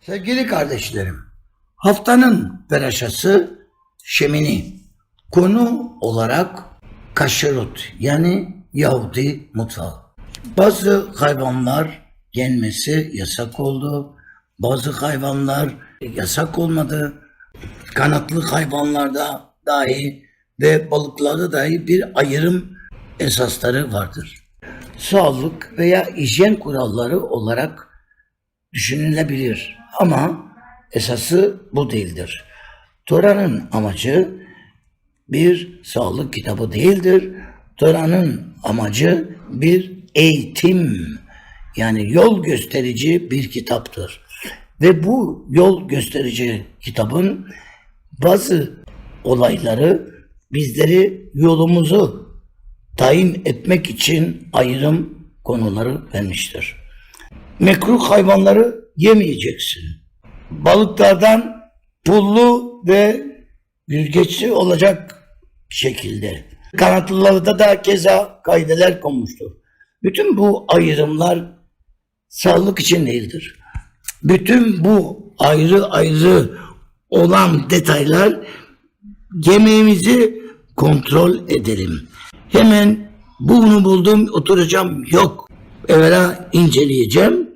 Sevgili kardeşlerim, haftanın peraşası Şemini. Konu olarak kaşerut yani Yahudi mutfağı. Bazı hayvanlar yenmesi yasak oldu. Bazı hayvanlar yasak olmadı. Kanatlı hayvanlarda dahi ve balıklarda dahi bir ayrım esasları vardır. Sağlık veya hijyen kuralları olarak düşünülebilir ama esası bu değildir. Tora'nın amacı bir sağlık kitabı değildir. Tora'nın amacı bir eğitim yani yol gösterici bir kitaptır. Ve bu yol gösterici kitabın bazı olayları bizleri yolumuzu tayin etmek için ayrım konuları vermiştir. Mekruh hayvanları yemeyeceksin. Balıklardan pullu ve yüzgeçli olacak şekilde. Kanatlılarda da keza kaideler konmuştur. Bütün bu ayrımlar sağlık için değildir. Bütün bu ayrı ayrı olan detaylar yemeğimizi kontrol edelim. Hemen bunu buldum oturacağım yok. Evvela inceleyeceğim,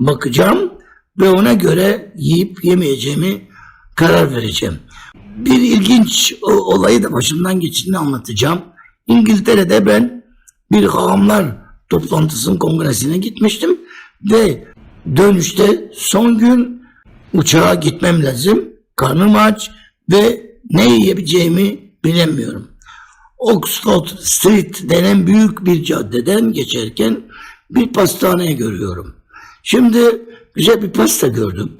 bakacağım ve ona göre yiyip yemeyeceğimi karar vereceğim. Bir ilginç olayı da başımdan geçtiğini anlatacağım. İngiltere'de ben bir hahamlar toplantısının kongresine gitmiştim ve dönüşte son gün uçağa gitmem lazım. Karnım aç ve ne yiyebileceğimi bilemiyorum. Oxford Street denen büyük bir caddeden geçerken bir pastane görüyorum. Şimdi güzel bir pasta gördüm.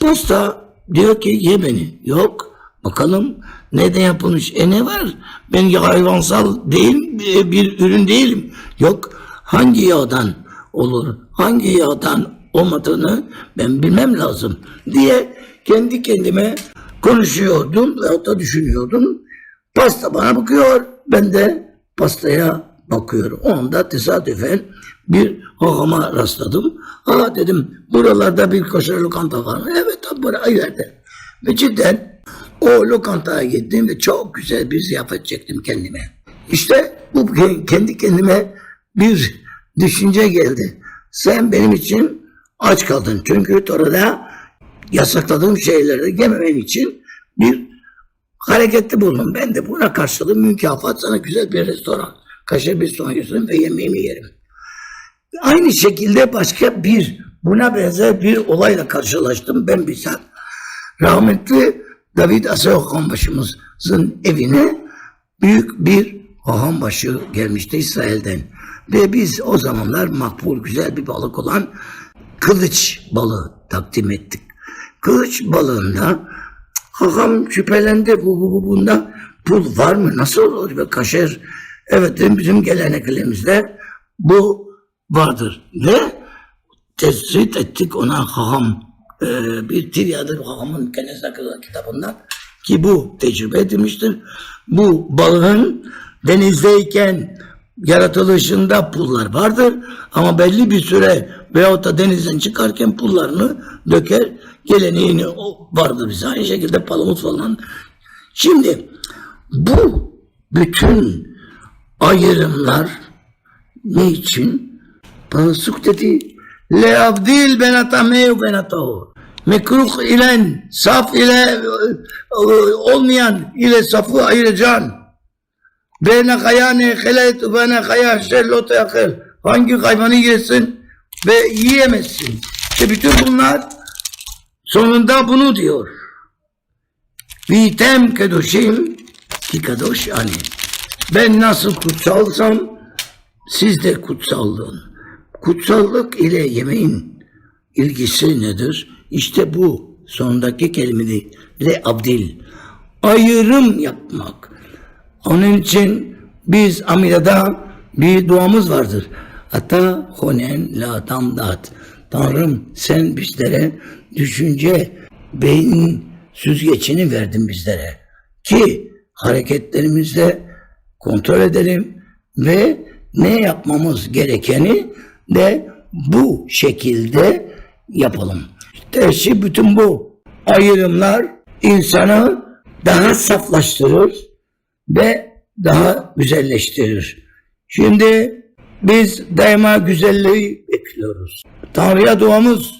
Pasta diyor ki ye beni. Yok. Bakalım neden yapılmış? E ne var? Ben hayvansal değil e, bir ürün değilim. Yok. Hangi yağdan olur? Hangi yağdan olmadığını ben bilmem lazım diye kendi kendime konuşuyordum ve da düşünüyordum. Pasta bana bakıyor, ben de pastaya bakıyorum. O anda tesadüfen bir hahama rastladım. Ha dedim, buralarda bir koşar lokanta var mı? Evet, tabi buraya verdi. Ve cidden o lokantaya gittim ve çok güzel bir ziyafet çektim kendime. İşte bu kendi kendime bir düşünce geldi. Sen benim için aç kaldın. Çünkü orada yasakladığım şeyleri yememen için bir hareketli bulundum. Ben de buna karşılık mükafat sana güzel bir restoran, kaşar bir restoran götürürüm ve yemeğimi yerim. Aynı şekilde başka bir buna benzer bir olayla karşılaştım ben bizzat. Rahmetli David Asayokan başımızın evine büyük bir başı gelmişti İsrail'den. Ve biz o zamanlar makbul güzel bir balık olan kılıç balığı takdim ettik. Kılıç balığında Haham şüphelendi bu, bu, bu bunda pul var mı? Nasıl olur be kaşer? Evet bizim geleneklerimizde bu vardır. Ve tespit ettik ona haham e, bir tiryadır hahamın kendisine kızı kitabından ki bu tecrübe edilmiştir. Bu balığın denizdeyken yaratılışında pullar vardır ama belli bir süre veyahut da denizden çıkarken pullarını döker geleneğini vardır bize. Aynı şekilde palamut falan. Şimdi bu bütün ayrımlar ne için? Pansuk dedi Le avdil benatameyu benatahu. Mekruh ile saf ile e, olmayan ile safı ayıracaksın. Bene kayane helet bene kaya şellot yakıl. Hangi hayvanı yesin ve yiyemezsin. İşte bütün bunlar sonunda bunu diyor. Vitem kedoşim ki kadoş yani. Ben nasıl kutsalsam siz de kutsallığın. Kutsallık ile yemeğin ilgisi nedir? İşte bu sondaki kelimeli le abdil. Ayrım yapmak. Onun için biz Amire'de bir duamız vardır. Ata honen la tamdat. Tanrım sen bizlere düşünce beyin süzgeçini verdin bizlere. Ki hareketlerimizde kontrol edelim ve ne yapmamız gerekeni de bu şekilde yapalım. İşte bütün bu ayrımlar insanı daha saflaştırır ve daha güzelleştirir. Şimdi biz daima güzelliği bekliyoruz. Tanrı'ya duamız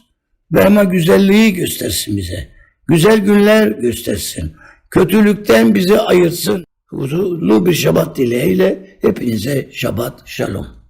daima güzelliği göstersin bize. Güzel günler göstersin. Kötülükten bizi ayırsın. Huzurlu bir şabat dileğiyle hepinize şabat şalom.